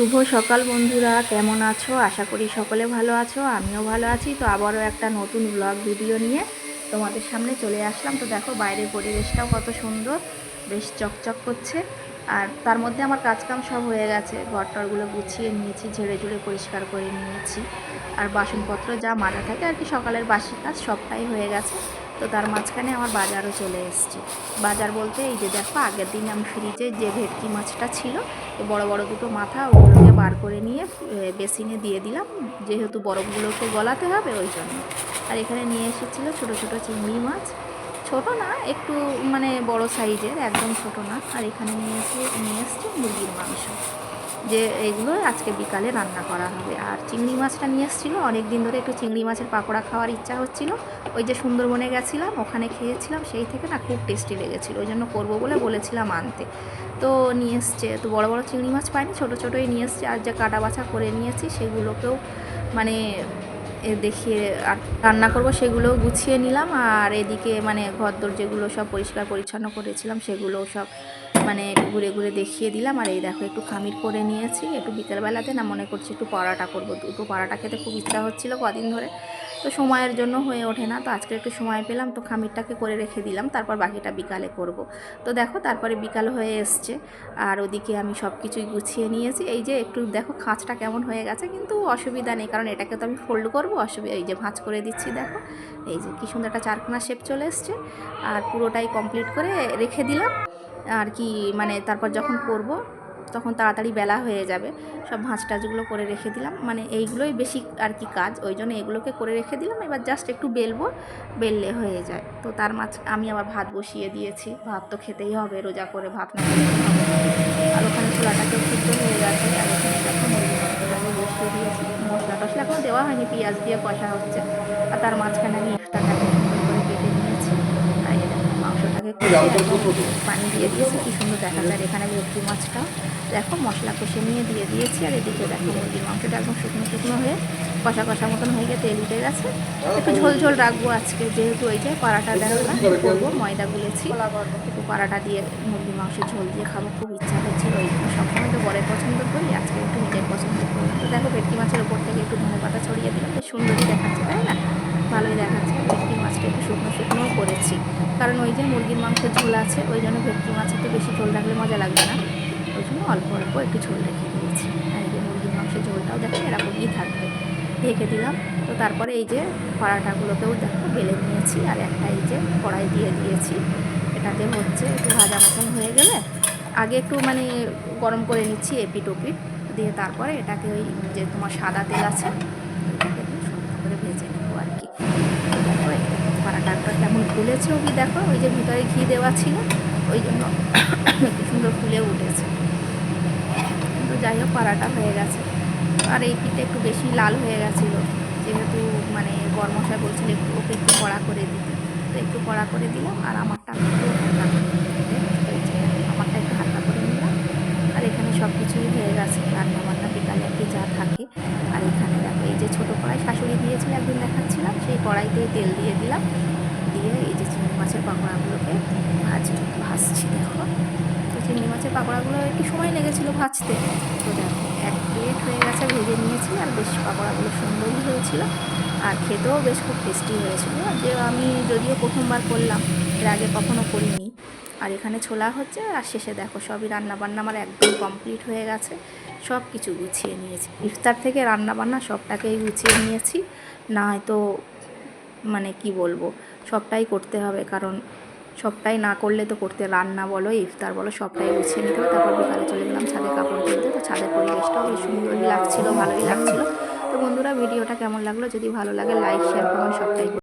শুভ সকাল বন্ধুরা, কেমন আছো? আশা করি সকলে ভালো আছো, আমিও ভালো আছি। তো আবারও একটা নতুন ব্লগ ভিডিও নিয়ে তোমাদের সামনে চলে আসলাম। তো দেখো, বাইরের পরিবেশটাও কত সুন্দর, বেশ চকচক করছে। আর তার মধ্যে আমার কাজকাম সব হয়ে গেছে। ঘরটরগুলো গুছিয়ে নিয়েছি, ঝেড়ে ঝুড়ে পরিষ্কার করে নিয়েছি। আর বাসনপত্র যা মাজা থাকে আর কি, সকালের বাসি কাজ সবটাই হয়ে গেছে। তো তার মাঝখানে আমার বাজারও চলে এসছে। বাজার বলতে এই যে দেখো, আগের দিন আমি ফ্রিজে যে ভেটকি মাছটা ছিল তো বড় বড় দুটো মাথা ওগুলোকে বার করে নিয়ে বেসিনে দিয়ে দিলাম। যেহেতু বরফগুলোকে গলাতে হবে ওই জন্য। আর এখানে নিয়ে এসেছিল ছোটো ছোটো চিংড়ি মাছ। ছোট না, একটু মানে বড় সাইজের, একদম ছোট না। আর এখানে নিয়ে এসে, নিয়ে এসছে মুরগির মাংস। যে এগুলো আজকে বিকালে রান্না করা হবে। আর চিংড়ি মাছটা নিয়ে এসেছিল অনেক দিন ধরে একটু চিংড়ি মাছের পাকোড়া খাওয়ার ইচ্ছা হচ্ছিল। ওই যে সুন্দরবনে গেছিলাম, ওখানে খেয়েছিলাম, সেই থেকে না খুব টেস্টি লেগেছিলো, ওই জন্য করব বলে বলেছিলাম আনতে। তো নিয়ে এসছে, তো বড় বড় চিংড়ি মাছ পাইনি, ছোটো ছোটোই নিয়ে এসছে, আর যে কাটা বাছা করে নিয়েছি সেগুলোকেও মানে এ দেখিয়ে আর রান্না করব সেগুলোও গুছিয়ে নিলাম। আর এদিকে মানে ঘর ঘরদোর যেগুলো সব পরিষ্কার পরিচ্ছন্ন করেছিলাম, সেগুলোও সব মানে ঘুরে ঘুরে দেখিয়ে দিলাম। আর এই দেখো, একটু খামির করে নিয়েছি। একটু বিকেলবেলাতে না মনে করছি একটু পরাটা করব। দুটো পরাটা খেতে খুব ইচ্ছা হচ্ছিল কদিন ধরে। তো সময়ের জন্য হয়ে ওঠে না। তো আজকে একটু সময় পেলাম, তো খামিরটাকে করে রেখে দিলাম। তারপর বাকিটা বিকালে করব। তো দেখো, তারপরে বিকাল হয়ে এসছে। আর ওদিকে আমি সব কিছুই গুছিয়ে নিয়েছি। এই যে একটু দেখো খাঁচটা কেমন হয়ে গেছে, কিন্তু অসুবিধা নেই। কারণ এটাকে তো আমি ফোল্ড করব। অসুবিধা, এই যে ভাঁজ করে দিচ্ছি, দেখো। এই যে কী সুন্দর একটা চারখানা শেপ চলে এসছে। আর পুরোটাই কমপ্লিট করে রেখে দিলাম। আর কি মানে তারপর যখন করব, তখন তাড়াতাড়ি বেলা হয়ে যাবে। সব ভাঁজ টাজগুলো করে রেখে দিলাম। মানে এইগুলোই বেশি আর কি কাজ, ওই জন্য এগুলোকে করে রেখে দিলাম। এবার জাস্ট একটু বেলবো, বেললে হয়ে যায়। তো তার মাঝ, আমি আবার ভাত বসিয়ে দিয়েছি। ভাত তো খেতেই হবে, রোজা করে ভাত না। আর ওখানে চুলাটাকেও সিদ্ধ হয়ে গেছে। আর মুরগি বসিয়ে দিয়েছি। মশলা টশলা এখনও দেওয়া হয়নি, পেঁয়াজ দিয়ে কষা হচ্ছে। আর তার মাঝখানে আমি ইফতারটাকে সুন্দর করে কেটে নিয়েছি আর এই দেখো একদম পানি দিয়ে দিয়েছি কি সুন্দর দেখা যায়। এখানে ভেটকি মাছটাও দেখো মশলা কষে নিয়ে দিয়ে দিয়েছি আর এদিকে দেখো মুরগির মাংসটা একদম শুকনো শুকনো হয়ে কষা কষা মতন হয়ে গিয়ে তেল উঠে গেছে। একটু ঝোল ঝোল রাখব আজকে যেহেতু ওই যে পাড়াটা দেখলাম করব ময়দা গুলেছি। একটু পাড়াটা দিয়ে মুরগির মাংস ঝোল দিয়ে খাব খুব ইচ্ছা হচ্ছিল ওই সবসময় তো বরের পছন্দ করি আজকে একটু নিজের পছন্দ করি তো দেখো ভেটকি মাছের ওপর থেকে একটু ধনে পাতা ছড়িয়ে দিলাম বেশ সুন্দরই দেখাচ্ছে তাই না? ভালোই দেখাচ্ছে ভেটকি মাছটা একটু শুকনো শুকনোও করেছি। কারণ ওই যে মুরগির মাংসের ঝোল আছে, ওই জন্য ভেটকি মাছের তো বেশি ঝোল রাখলে মজা লাগবে না। ওই জন্য অল্প অল্প একটু ঝোল রেখে দিয়েছি। আর এই যে মুরগির মাংসের ঝোলটাও দেখো এরকমই থাকবে। ঢেকে দিলাম। তো তারপরে এই যে পরাটাগুলোকেও দেখো বেলে নিয়েছি, আর একটা এই যে কড়াই দিয়ে দিয়েছি। এটাতে হচ্ছে একটু ভাজা মতন হয়ে গেলে আগে একটু মানে গরম করে নিচ্ছি এপিট ওপিট। দিয়ে তারপরে এটাকে ওই যে তোমার সাদা তেল আছে ওইটাকে সুন্দর করে ভেজে এই পরাটাটা কেমন ফুলেছেও কি দেখো, ওই যে ভিতরে ঘি দেওয়া ছিল, ওই জন্য সুন্দর ফুলে উঠেছে। কিন্তু যাই হোক, পাড়াটা হয়ে গেছে। আর এই পিঠে একটু বেশি লাল হয়ে গেছিল, যেহেতু মানে বরমশাই বলছিল একটু ওকে একটু কড়া করে দিতে। তো একটু কড়া করে দিলাম, আর আমারটা একটু আমারটা একটু হালকা করে নিলাম। আর এখানে সব কিছুই হয়ে গেছে। রান্না বান্না বিকালে আর কি যা থাকে। আর এখানে দেখো, এই যে ছোটো কড়াই, শাশুড়ি দিয়েছিল একদিন কড়াইতে তেল দিয়ে দিলাম। দিয়ে এই যে চিংড়ি মাছের পাকোড়াগুলোকে ভাজ, ভাজছি দেখো। তো চিংড়ি মাছের পাকোড়াগুলো একটু সময় লেগেছিলো ভাজতে। তো দেখো, এক প্লেট হয়ে গেছে ভেজে নিয়েছি আর বেশ পাকোড়াগুলো সুন্দরই হয়েছিল। আর খেতেও বেশ খুব টেস্টি হয়েছিল। যে আমি যদিও প্রথমবার করলাম, এর আগে কখনও করিনি। আর এখানে ছোলা হচ্ছে আর শেষে দেখো সবই রান্না বান্না আমার একদম কমপ্লিট হয়ে গেছে। সব কিছু গুছিয়ে নিয়েছি। ইফতার থেকে রান্না বান্না সবটাকেই গুছিয়ে নিয়েছি। না হয়তো মানে কি বলব, সবটাই করতে হবে। কারণ সবটাই না করলে তো করতে রান্না বলো, ইফতার বলো, সবটাই গুছিয়ে নিতে হবে। তারপর বিকালে চলে গেলাম ছাদে কাপড় তুলতে। তো ছাদের পরিবেশটাও বেশ সুন্দরই লাগছিল, ভালোই লাগছিল। তো বন্ধুরা, ভিডিওটা কেমন লাগল? যদি ভালো লাগে লাইক শেয়ার কমেন্ট সবটাই।